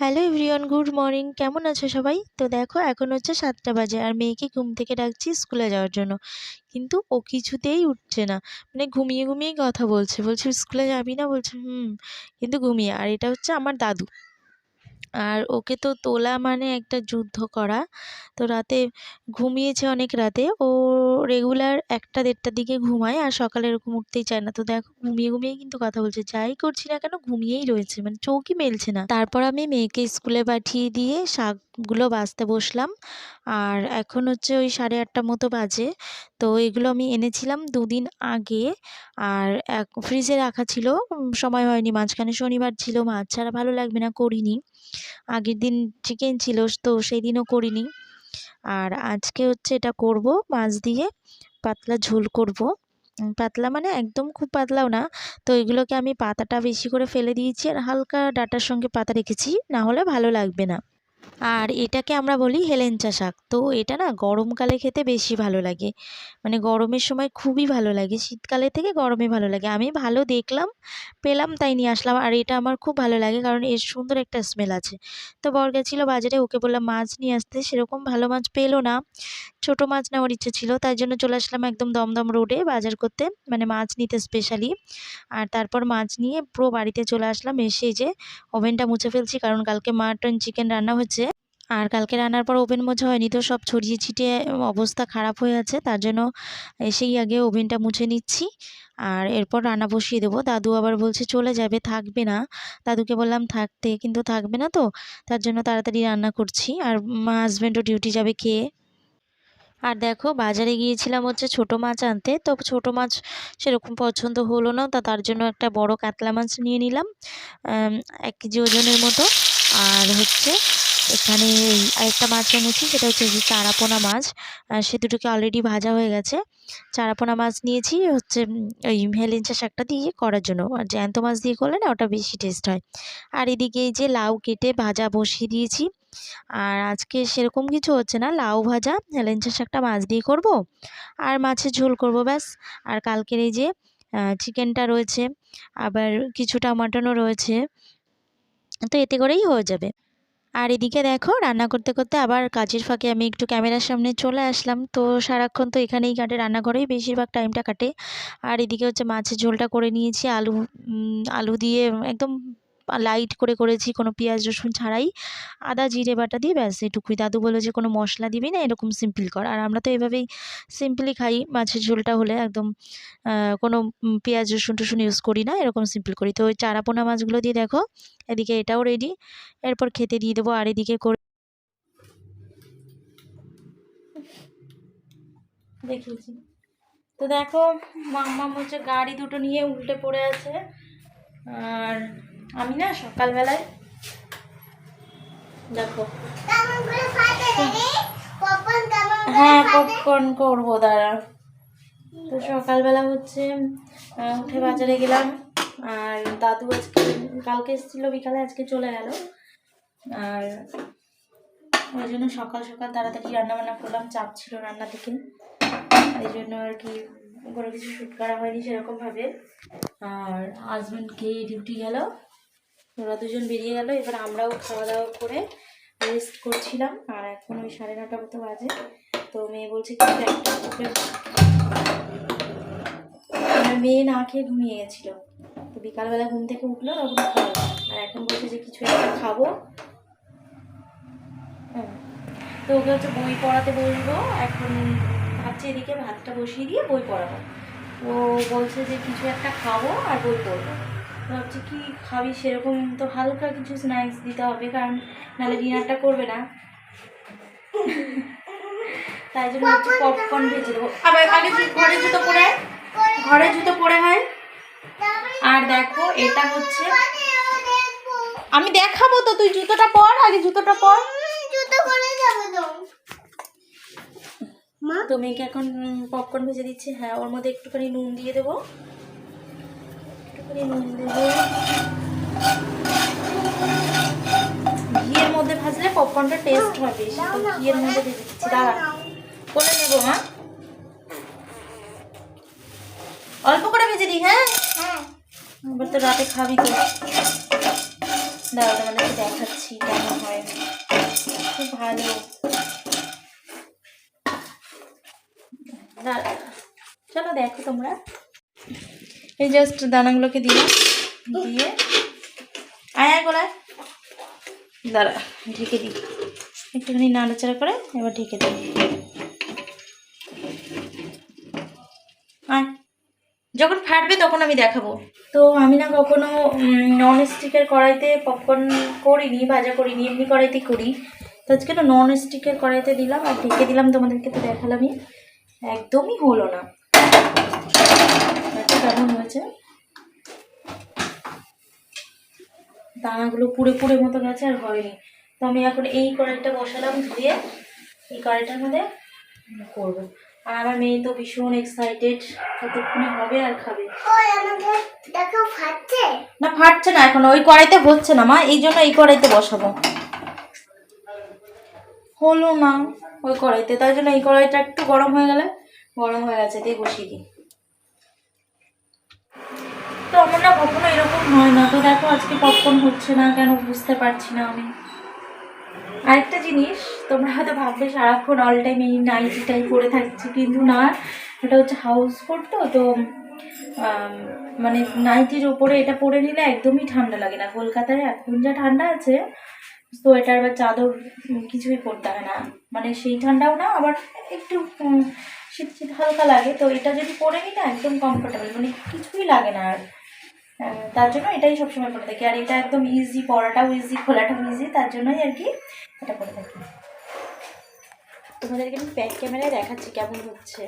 Hello everyone good morning কেমন আছো সবাই? তো দেখো, এখন হচ্ছে সাতটা বাজে আর মেয়েকে ঘুম থেকে ডাকছি স্কুলে যাওয়ার জন্য। কিন্তু ও কিছুতেই উঠছে না। মানে ঘুমিয়ে ঘুমিয়ে কথা বলছে। বলছে, স্কুলে যাবি না? বলছে, হুম। কিন্তু ঘুমিয়ে। আর এটা হচ্ছে আমার দাদু। আর ওকে তো তোলা মানে একটা যুদ্ধ করা। তো রাতে ঘুমিয়েছে অনেক রাতে। ও রেগুলার একটা দেড়টার দিকে ঘুমায় আর সকালে এরকম উঠতেই চায় না। তো দেখো ঘুমিয়ে ঘুমিয়ে কিন্তু কথা বলছে। যাই করছি না কেন, ঘুমিয়েই রয়েছে। মানে চোখই মেলছে না। তারপর আমি মেয়েকে স্কুলে পাঠিয়ে দিয়ে শাকগুলো বাজতে বসলাম। আর এখন হচ্ছে ওই সাড়ে আটটা মতো বাজে। তো এগুলো আমি এনেছিলাম দুদিন আগে। আর এক ফ্রিজে রাখা ছিল। সময় হয়নি। মাঝখানে শনিবার ছিল। মাছ ছাড়া ভালো লাগবে না, করিনি। আগের দিন চিকেন ছিল, তো সেই দিনও করিনি। আর আজকে হচ্ছে এটা করব, মাছ দিয়ে পাতলা ঝোল করব। পাতলা মানে একদম খুব পাতলাও না। তো এগুলোকে আমি পাতাটা বেশি করে ফেলে দিয়েছি আর হালকা ডাঁটার সঙ্গে পাতা রেখেছি। না হলে ভালো লাগবে না। আর এটাকে আমরা বলি হেলেঞ্চা শাক। তো এটা না গরমকালে খেতে বেশি ভালো লাগে। মানে গরমের সময় খুবই ভালো লাগে। শীতকালে থেকে গরমে ভালো লাগে। আমি ভালো দেখলাম, পেলাম, তাই নিয়ে আসলাম। আর এটা আমার খুব ভালো লাগে কারণ এর সুন্দর একটা স্মেল আছে। তো বর গেছিল বাজারে, ওকে বললাম, মাছ নিয়ে আসতে। সেরকম ভালো মাছ পেল না। ছোট মাছ নেওয়ার ইচ্ছে ছিল, তাই জন্য চলে আসলাম একদম দমদম রোডে বাজার করতে মানে মাছ নিতে স্পেশালি আর তারপর মাছ নিয়ে পুরো বাড়িতে চলে আসলাম, এসে যে ওভেনটা মুছে ফেলছি, কারণ কালকে মাটন চিকেন রান্না হচ্ছে। আর কালকে রান্নার পর ওভেন মোছা হয়নি, তো সব ছড়িয়ে ছিটিয়ে অবস্থা খারাপ হয়ে আছে, তার জন্য এসেই আগে ওভেনটা মুছে নিচ্ছি। আর এরপর রান্না বসিয়ে দেবো। দাদু আবার বলছে, চলে যাবে, থাকবে না। দাদুকে বললাম, থাকতে, কিন্তু থাকবে না তো? তার জন্য তাড়াতাড়ি রান্না করছি। আর হাজব্যান্ডও ডিউটি যাবে খেয়ে। আর দেখো, বাজারে গিয়েছিলাম হচ্ছে ছোট মাছ আনতে। তো ছোট মাছ সেরকম পছন্দ হলো না, তা তার জন্য একটা বড় কাতলা মাছ নিয়ে নিলাম এক কেজি ওজনের মতো। আর হচ্ছে এখানে এই আরেকটা মাছ এনেছি, সেটা হচ্ছে যে চারাপোনা মাছ। সে দুটোকে অলরেডি ভাজা হয়ে গেছে। চারাপোনা মাছ নিয়েছি, হচ্ছে ওই হেলেঞ্চা শাকটা দিয়ে করার জন্য। আর জ্যান্ত মাছ দিয়ে করলে না ওটা বেশি টেস্ট হয়। আর এদিকে এই যে লাউ কেটে ভাজা বসিয়ে দিয়েছি। আর আজকে সেরকম কিছু হচ্ছে না, লাউ ভাজা, হেলেঞ্চা শাকটা মাছ দিয়ে করব। আর মাছের ঝোল করব ব্যাস। আর কালকের এই যে চিকেনটা রয়েছে, আবার কিছুটা মাটনও রয়েছে। তো এতে করেই হয়ে যাবে। আর এদিকে দেখো, রান্না করতে করতে আবার কাজের ফাঁকে আমি একটু ক্যামেরার সামনে চলে আসলাম। তো সারাক্ষণ তো এখানেই কাটে, রান্নাঘরেই বেশিরভাগ টাইমটা কাটে। আর এদিকে হচ্ছে মাছের ঝোলটা করে নিয়েছি, আলু আলু দিয়ে একদম লাইট করে করেছি, কোনো পেঁয়াজ, রসুন ছাড়াই। আদা, জিরে বাটা দিয়ে ব্যাস এটুকুই। দাদু বলল যে, কোনো মশলা দিবি না? এরকম সিম্পল কর। আর আমরা তো এভাবেই সিম্পলি খাই। মাছের ঝোলটা হলে একদম কোনো পেঁয়াজ, রসুন, টসুন ইউজ করি না, এরকম সিম্পল করি। তো ওই চারাপোনা মাছগুলো দিয়ে দেখো, এদিকে এটাও রেডি এরপর খেতে দিয়ে দেবো আর এদিকে করে, দেখিয়েছি। তো দেখো মাম্মা হচ্ছে গাড়ি দুটো নিয়ে উল্টে পড়ে আছে। আর আমি না সকালবেলায় দেখো। হ্যাঁ পপকর্ন করব দাঁড়া তো সকালবেলা হচ্ছে উঠে বাজারে গেলাম। আর দাদু আজকে, কালকে এসেছিল, বিকালে আজকে চলে গেল। আর ওই জন্য সকাল সকাল তাড়াতাড়ি রান্না বান্না করলাম, চাপ ছিল রান্না থেকে। এই জন্য আর কি কোনো কিছু শ্যুট করা হয়নি সেরকমভাবে। আর হাজব্যান্ড খেয়ে ডিউটি গেল। ওরা দুজন বেরিয়ে গেল, এবার আমরাও খাওয়া দাওয়া করে রেস্ট করছিলাম, আর এখন ওই সাড়ে নটা মতো বাজে। তো মেয়ে বলছে ওকে মেয়ে না খেয়ে ঘুমিয়ে গেছিল। তো বিকালবেলা ঘুম থেকে উঠল, তখন খাওয়ালো আর এখন বলছে যে, কিছু একটা খাব। হ্যাঁ। তো ওকে হচ্ছে বই পড়াতে বলব এখন ভাবছি এদিকে ভাতটা বসিয়ে দিয়ে বই পড়াবো। ও বলছে যে, কিছু একটা খাব আর বই পড়ব। ভাবছি কি খাবি সেরকম তো হালকা কিছু স্ন্যাক্স দিতে হবে কারণ নাহলে ডিনারটা করবে না। তাই জন্য হচ্ছে পপকর্ন ভেজে দেবো। আবার আগে ঘরে জুতো পরে। ঘরে জুতো পরে হয়। আর দেখো এটা হচ্ছে আমি দেখাবো তো তুই জুতোটা পর আগে জুতোটা পর। মা? তো মেয়েকে এখন পপকর্ন ভেজে দিচ্ছি? হ্যাঁ ওর মধ্যে একটুখানি নুন দিয়ে দেবো। ঘিয়ের মধ্যে ভাজলে পপকর্নটা টেস্ট হয় বেশি। তো ঘিয়ের মধ্যে ভেজে দিচ্ছি। দাঁড়া, কোলে নেব, মা। অল্প করে ভেজে দিই হ্যাঁ? এবার তো রাতে খাবি তো। দাঁড়াও তোমাদেরকে দেখাচ্ছি কেমন হয়। খুব ভালো। দাঁড়া, চলো দেখো তোমরা। এই জাস্ট দানাগুলোকে দিলাম দিয়ে আয়া গোলায়। দাঁড়া, ঢেকে দিই। একটুখানি নাড়াচাড়া করে এবার ঢেকে দিই। আয়। যখন ফাটবে তখন আমি দেখাবো। তো আমি না কখনো নন স্টিকের কড়াইতে পপকর্ন করিনি, ভাজা করিনি, এমনি কড়াইতে করি। তো আজকে না নন স্টিকের কড়াইতে দিলাম আর ঢেকে দিলাম তোমাদেরকে তো দেখালামই। একদমই হলো না। কেমন হয়েছে? দানাগুলো পুড়ে পুড়ে মতো গেছে আর হয়নি। তো আমি এখন এই কড়াইটা বসালাম ধুয়ে এই কড়াইটার মধ্যে করব। আর আমার মেয়ে তো ভীষণ এক্সাইটেড কতক্ষণে হবে আর খাবে। না ফাটছে না এখন ওই কড়াইতে হচ্ছে না মা এই জন্য এই কড়াইতে বসাবো। হলো না ওই কড়াইতে তাই জন্য এই কড়াইটা একটু গরম হয়ে গেলে গরম হয়ে গেছে দিয়ে বসিয়ে দিই। তো আমার না কখনো এরকম হয় না। তো দেখো আজকে পপকর্ন হচ্ছে না কেন বুঝতে পারছি না আমি। আরেকটা জিনিস, তোমরা হয়তো ভাববে, সারাক্ষণ অল টাইম এই নাইটিটাই পরে থাকছি। কিন্তু না, এটা হচ্ছে হাউস কোট তো তো মানে নাইটির ওপরে এটা পরে নিলে একদমই ঠান্ডা লাগে না। কলকাতায় এখন যা ঠান্ডা আছে, সোয়েটার বা চাদর কিছুই পরতে হয় না। মানে সেই ঠান্ডাও না, আবার একটু শীত শীত হালকা লাগে। তো এটা যদি পরে নিই না একদম কমফোর্টেবল মানে কিছুই লাগে না আর। তার জন্য এটাই সবসময় পরে থাকি। আর এটা একদম ইজি পরাটাও ইজি খোলাটাও ইজি তার জন্যই আর কি এটা পরে থাকি। তোমাদেরকে আমি ব্যাক ক্যামেরায় দেখাচ্ছি কেমন হচ্ছে?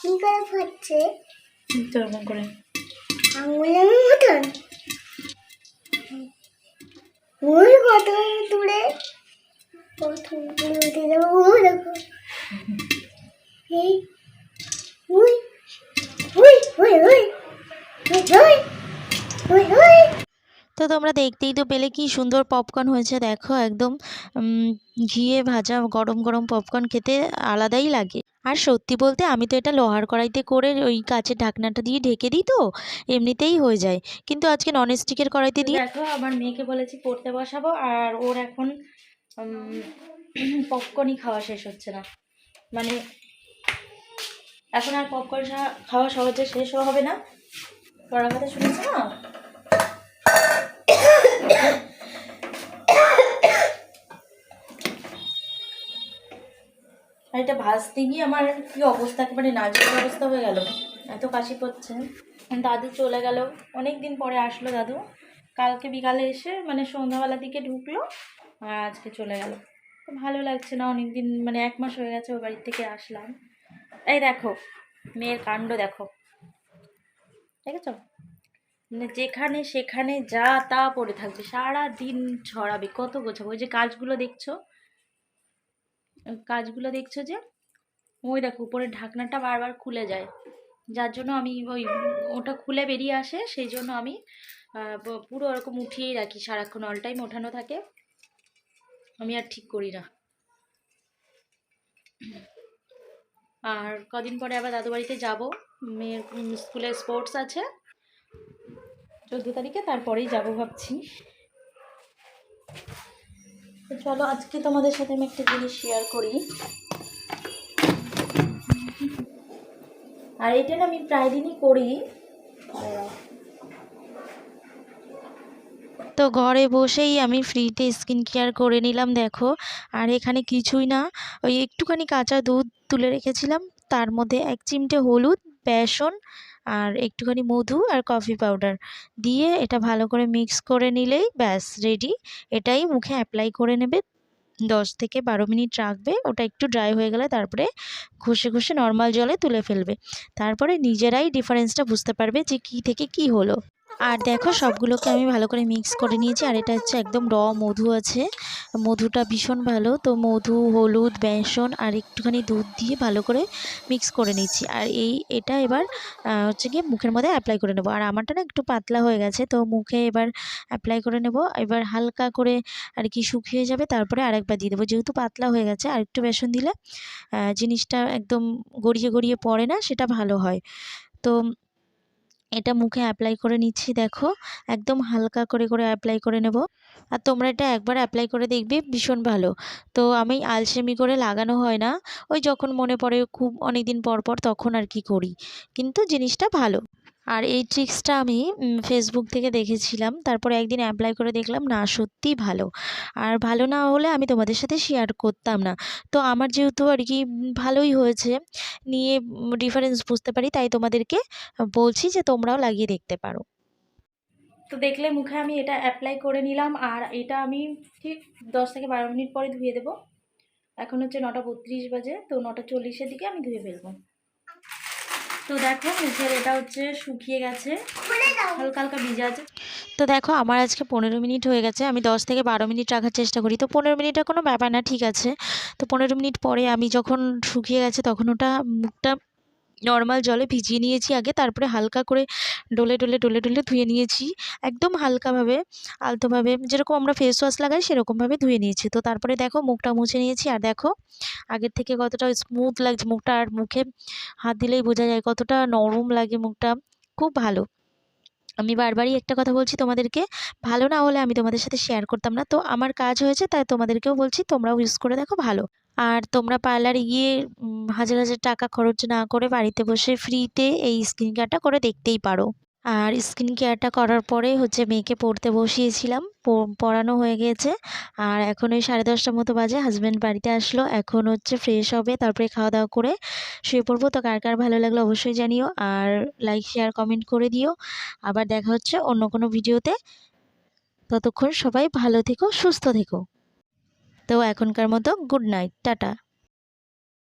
কি করে ফাটছে তো এরকম করে। আঙুলের মতন। তোমরা দেখতেই তো পেলে কি সুন্দর পপকর্ন হয়েছে, দেখো একদম ঘিয়ে ভাজা গরম গরম পপকর্ন খেতে আলাদাই লাগে। আর সত্যি বলতে আমি তো এটা লোহার কড়াইতে করে ওই কাচের ঢাকনাটা দিয়ে ঢেকে দিই তো, এমনিতেই হয়ে যায়। কিন্তু আজকে নন স্টিকের কড়াইতে দিয়ে দেখো, আমার মেয়েকে বলেছি পড়তে বসাবো আর ওর এখন পপকর্নই খাওয়া শেষ হচ্ছে না। মানে এখন আর পপকর্ন খাওয়া সহজে শেষও হবে না। পড়া কথা শুনেছো না আর এটা ভাজতে গিয়ে আমার কি অবস্থা, একেবারে নাজুক অবস্থা হয়ে গেল। এত কাশি পড়ছে দাদু চলে গেল। অনেক দিন পরে আসলো দাদু। কালকে বিকালে এসে মানে সন্ধ্যাবেলার দিকে ঢুকলো, আর আজকে চলে গেল। ভালো লাগছে না অনেক দিন মানে এক মাস হয়ে গেছে ওই বাড়ির থেকে আসলাম। এই দেখো, মেয়ের কাণ্ড দেখো। দেখেছ? মানে যেখানে সেখানে যা তা পড়ে থাকবে সারা দিন ছড়াবে, কত গোছাবো। ওই যে কাজগুলো দেখছ কাজগুলো দেখছ যে, ওই দেখো উপরে ঢাকনাটা বারবার খুলে যায়। যার জন্য আমি ওই ওটা খুলে বেরিয়ে আসে, সেই জন্য আমি পুরো ওরকম উঠিয়েই রাখি। সারাক্ষণ অল টাইম ওঠানো থাকে। আমি আর ঠিক করি না। আর কদিন পরে আবার দাদু বাড়িতে যাব। মেয়ের স্কুলে স্পোর্টস আছে। চোদ্দ তারিখে তারপরেই যাব ভাবছি। তো চলো, আজকে তোমাদের সাথে আমি একটা জিনিস শেয়ার করি। আর এটা আমি প্রায় দিনই করি। তো ঘরে বসেই আমি ফ্রিতে স্কিন কেয়ার করে নিলাম, দেখো। আর এখানে কিছুই না, ওই একটুখানি কাঁচা দুধ তুলে রেখেছিলাম। তার মধ্যে এক চিমটে হলুদ, বেসন আর একটুখানি মধু আর কফি পাউডার দিয়ে এটা ভালো করে মিক্স করে নিলেই ব্যাস রেডি এটাই মুখে অ্যাপ্লাই করে নেবে। দশ থেকে বারো মিনিট রাখবে। ওটা একটু ড্রাই হয়ে গেলে তারপরে ঘষে ঘষে নর্মাল জলে তুলে ফেলবে। তারপরে নিজেরাই ডিফারেন্সটা বুঝতে পারবে যে কি থেকে কি হলো। আর দেখো সবগুলোকে আমি ভালো করে মিক্স করে নিয়েছি, আর এটা হচ্ছে একদম র মধু আছে। মধুটা ভীষণ ভালো, তো মধু, হলুদ, বেসন আর একটুখানি দুধ দিয়ে ভালো করে মিক্স করে নিচ্ছি। আর এই, এটা এবার হচ্ছে গিয়ে মুখের মধ্যে অ্যাপ্লাই করে নেব। আর আমারটা না একটু পাতলা হয়ে গেছে, তো মুখে এবার অ্যাপ্লাই করে নেব। এবার হালকা করে আর কি শুকিয়ে যাবে, তারপরে আরেকবার দিয়ে দেবো। যেহেতু পাতলা হয়ে গেছে, আর একটু বেসন দিলে জিনিসটা একদম গড়িয়ে গড়িয়ে পড়ে না, সেটা ভালো হয়। তো এটা মুখে অ্যাপ্লাই করে নিচ্ছি, দেখো। একদম হালকা করে করে অ্যাপ্লাই করে নেব। আর তোমরা এটা একবার অ্যাপ্লাই করে দেখবে, ভীষণ ভালো। তো আমি আলসেমি করে লাগানো হয় না। ওই যখন মনে পড়ে খুব অনেক দিন পর পর তখন আর কি করি। কিন্তু জিনিসটা ভালো। আর এই ট্রিক্সটা আমি ফেসবুক থেকে দেখেছিলাম। তারপরে একদিন অ্যাপ্লাই করে দেখলাম, না, সত্যিই ভালো। আর ভালো না হলে আমি তোমাদের সাথে শেয়ার করতাম না। তো আমার যেহেতু আর কি ভালোই হয়েছে, নিয়ে ডিফারেন্স বুঝতে পারি, তাই তোমাদেরকে বলছি যে তোমরাও লাগিয়ে দেখতে পারো। তো দেখলে মুখে আমি এটা অ্যাপ্লাই করে নিলাম, আর এটা আমি ঠিক দশ থেকে বারো মিনিট পরে ধুয়ে দেবো। এখন হচ্ছে নটা বত্রিশ বাজে, তো নটা চল্লিশের দিকে আমি ধুয়ে ফেলব। তো দেখো মুখের এটা হচ্ছে শুকিয়ে গেছে। হালকা হালকা ভিজে আছে। তো দেখো আমার আজকে পনেরো মিনিট হয়ে গেছে। আমি দশ থেকে বারো মিনিট রাখার চেষ্টা করি। তো পনেরো মিনিটের কোনো ব্যাপার না ঠিক আছে। তো পনেরো মিনিট পরে আমি যখন শুকিয়ে গেছে তখন ওটা মুখটা নর্মাল জলে ভিজিয়ে নিয়েছি আগে, তারপরে হালকা করে ডলে ডলে ডলে ডলে ধুয়ে নিয়েছি, একদম হালকাভাবে, আলতোভাবে, যেরকম আমরা ফেস ওয়াশ লাগাই সেরকমভাবে ধুয়ে নিয়েছি। তো তারপরে দেখো মুখটা মুছে নিয়েছি, আর দেখো আগের থেকে কতটা স্মুথ লাগছে মুখটা, আর মুখে হাত দিলেই বোঝা যায় কতটা নরম লাগে মুখটা, খুব ভালো। আমি বারবারই একটা কথা বলছি তোমাদেরকে, ভালো না হলে আমি তোমাদের সাথে শেয়ার করতাম না। তো আমার কাজ হয়েছে, তাই তোমাদেরকেও বলছি, তোমরাও ইউজ করে দেখো ভালো। আর তোমরা পার্লারে গিয়ে হাজার হাজার টাকা খরচ না করে বাড়িতে বসে ফ্রিতে এই স্কিন কেয়ারটা করে দেখতেই পারো। আর স্কিন কেয়ারটা করার পরে হচ্ছে মেয়েকে পড়তে বসিয়েছিলাম পড়ানো হয়ে গেছে। আর এখন ওই সাড়ে দশটার মতো বাজে হাজব্যান্ড বাড়িতে আসলো, এখন হচ্ছে ফ্রেশ হবে, তারপরে খাওয়া দাওয়া করে শুয়ে পড়ব। তো কার কার ভালো লাগল অবশ্যই জানিও, আর লাইক শেয়ার কমেন্ট করে দিও। আবার দেখা হচ্ছে অন্য কোনো ভিডিওতে ততক্ষণ সবাই ভালো থেকো, সুস্থ থেকো। তো এখনকার মতো গুড নাইট টাটা।